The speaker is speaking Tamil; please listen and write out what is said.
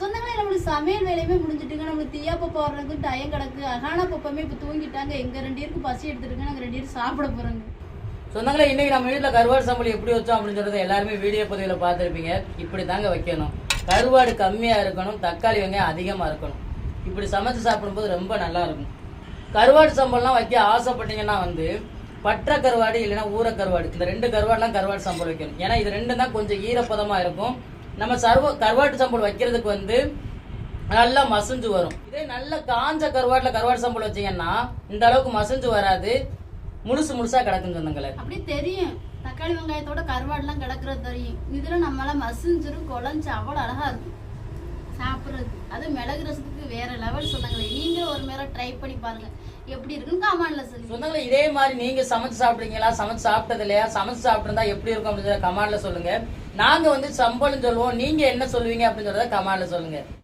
சொந்தங்களே நம்மளுக்கு சமையல் வேலையுமே முடிஞ்சிட்டுங்க. நம்மளுக்கு தீயா பப்பா டயம் கிடக்கு. அகானா பப்பமே இப்போ தூங்கிட்டாங்க. எங்க ரெண்டு பேருக்கு பசி எடுத்துட்டுங்க. நாங்கள் ரெண்டு பேரும் சாப்பிட போறோங்க. சொந்தங்களே இன்னைக்கு நம்ம வீட்டில் கருவாடு சம்பளம் எப்படி வச்சோம் அப்படின்னு சொல்றது எல்லாருமே வீடியோ பதிவில் பார்த்துருப்பீங்க. இப்படி தாங்க வைக்கணும். கருவாடு கம்மியாக இருக்கணும். தக்காளி வெங்காயம் அதிகமாக இருக்கணும். இப்படி சமைச்சு சாப்பிடும்போது ரொம்ப நல்லா இருக்கும். கருவாடு சம்பளம்லாம் வைக்க ஆசைப்பட்டீங்கன்னா வந்து பற்ற கருவாடு இல்லைன்னா ஊற கருவாடு. இந்த ரெண்டு கருவாடுலாம் கருவாடு சம்பளம் வைக்கணும். ஏன்னா இது ரெண்டு தான் கொஞ்சம் ஈரப்பதமாக இருக்கும். நம்ம சர்வ கருவாட்டு சம்பளம் வைக்கிறதுக்கு வந்து நல்லா மசிஞ்சு வரும். இதே நல்ல காஞ்ச கருவாட்டில் கருவாடு சம்பளம் வச்சீங்கன்னா இந்த அளவுக்கு மசிஞ்சு வராது. முழுசு முழுசா கிடக்குன்னு சொந்தங்களே. அப்படியே தெரியும். தக்காளி வெங்காயத்தோட கருவாடுலாம் கிடக்குறது தெரியும். இதுல நம்மளால மசிஞ்சிரும் குழஞ்சு அவ்வளோ அழகா இருக்கும். சாப்பிட்றது. அது மிளகு ரசத்துக்கு வேற லெவல் சொன்னாங்களே நீங்க ஒரு முறை ட்ரை பண்ணி பாருங்க. எப்படி இருக்குன்னு கமாண்ட்ல சொல்லி சொந்தங்களே இதே மாதிரி நீங்க சமைச்சு சாப்பிடுறீங்களா? சமைச்சு சாப்பிட்டது இல்லையா? சமைச்சு சாப்பிட்டிருந்தா எப்படி இருக்கும் அப்படின்னு கமாண்ட்ல சொல்லுங்க. நாங்க வந்து சம்பளம் சொல்லுவோம் நீங்க என்ன சொல்லுவீங்க அப்படின்னு சொல்றத கமாண்டில் சொல்லுங்க.